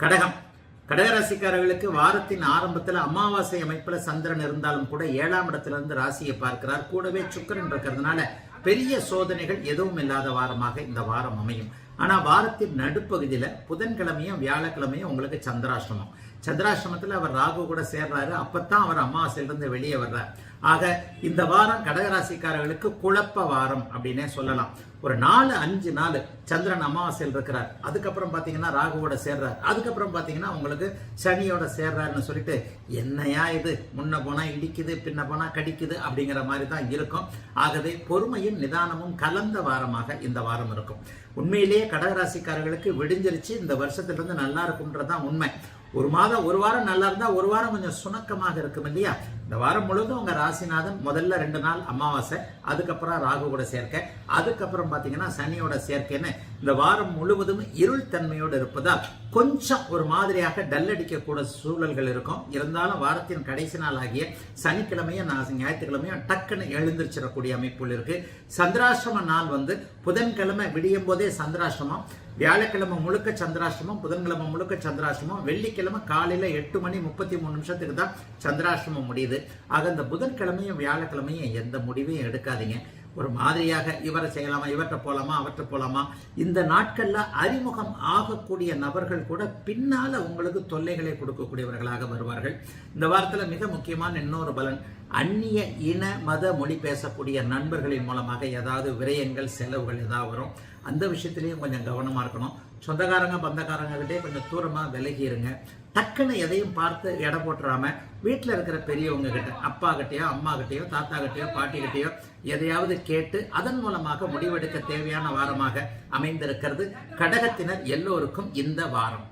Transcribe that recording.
கடகம். கடகராசிக்காரர்களுக்கு வாரத்தின் ஆரம்பத்தில் அமாவாசை அமைப்புல சந்திரன் இருந்தாலும் கூட ஏழாம் இடத்திலிருந்து ராசியை பார்க்கிறார். கூடவே சுக்கிரன் இருக்கிறதுனால பெரிய சோதனைகள் எதுவும் இல்லாத வாரமாக இந்த வாரம் அமையும். ஆனா வாரத்தின் நடுப்பகுதியில புதன்கிழமையும் வியாழக்கிழமையும் உங்களுக்கு சந்திராசிரமம் சந்திராசிரமத்தில் அவர் ராகு கூட சேர்றாரு. அப்பதான் அவர் அமாவாசையிலிருந்து வெளியே வர்றார். ஆக இந்த வாரம் கடகராசிக்காரர்களுக்கு குழப்ப வாரம் அப்படின்னே சொல்லலாம். ஒரு நாலு அஞ்சு நாள் சந்திரன் அமாவாசையில் இருக்கிறார். அதுக்கப்புறம் பார்த்தீங்கன்னா ராகுவோட சேர்றார். அதுக்கப்புறம் பார்த்தீங்கன்னா உங்களுக்கு சனியோட சேர்றாருன்னு சொல்லிட்டு என்னையா இது? முன்ன போனா இடிக்குது பின்ன போனா கடிக்குது அப்படிங்கிற மாதிரி தான் இருக்கும். ஆகவே பொறுமையை அமைதியும் நிதானமும் கலந்த வாரமாக இந்த வாரம் இருக்கும். உண்மையிலேயே கடகராசிக்காரர்களுக்கு விடிஞ்சிருச்சு. இந்த வருஷத்திலிருந்து நல்லா இருக்கும்ன்றதான் உண்மை. ஒரு மாதம் ஒரு வாரம் நல்லா இருந்தால் ஒரு வாரம் கொஞ்சம் சுணக்கமாக இருக்கும் இல்லையா? இந்த வாரம் முழுவதும் உங்கள் ராசிநாதன் முதல்ல ரெண்டு நாள் அமாவாசை அதுக்கப்புறம் ராகு கூட சேர்க்கை அதுக்கப்புறம் பார்த்தீங்கன்னா சனியோட சேர்க்கைன்னு இந்த வாரம் முழுவதும் இருள் தன்மையோடு இருப்பதால் கொஞ்சம் ஒரு மாதிரியாக டல் அடிக்கக்கூட சூழல்கள் இருக்கும். இருந்தாலும் வாரத்தின் கடைசி நாள் ஆகிய சனிக்கிழமையும் நான் ஞாயிற்றுக்கிழமையும் டக்குன்னு எழுந்திருச்சிடக்கூடிய அமைப்புகள் இருக்கு. சந்திராசிரம நாள் வந்து புதன்கிழமை விடியும் போதே சந்திராசிரமம் வியாழக்கிழமை முழுக்க சந்திராஷ்டமம் புதன்கிழமை முழுக்க சந்திராஷ்டமம் வெள்ளிக்கிழமை காலையில் எட்டு மணி முப்பத்தி மூணு நிமிஷத்துக்கு தான் சந்திராஷ்டமம் முடியுது. ஆக இந்த புதன்கிழமையும் வியாழக்கிழமையும் எந்த முடிவையும் எடுக்காதீங்க. ஒரு மாதிரியாக இவரை செய்யலாமா இவற்றை போகலாமா அவற்றை போகலாமா இந்த நாட்களில் அறிமுகம் ஆகக்கூடிய நபர்கள் கூட பின்னால் உங்களுக்கு தொல்லைகளை கொடுக்கக்கூடியவர்களாக வருவார்கள். இந்த வாரத்தில் மிக முக்கியமான இன்னொரு பலன் அந்நிய இன மத மொழி பேசக்கூடிய நண்பர்களின் மூலமாக ஏதாவது விரயங்கள் செலவுகள் ஏதாவது வரும். அந்த விஷயத்திலையும் கொஞ்சம் கவனமாக இருக்கணும். சொந்தக்காரங்க பந்தக்காரங்ககிட்டே கொஞ்சம் தூரமாக விலகி இருங்க டக்குன்னு எதையும் பார்த்து எடை போட்டுறாம வீட்டில் இருக்கிற பெரியவங்க கிட்ட அப்பா கிட்டயோ அம்மா கிட்டயோ தாத்தா கிட்டயோ பாட்டி கிட்டயோ எதையாவது கேட்டு அதன் மூலமாக முடிவெடுக்க தேவையான வாரமாக அமைந்திருக்கிறது கடகத்தினர் எல்லோருக்கும் இந்த வாரம்.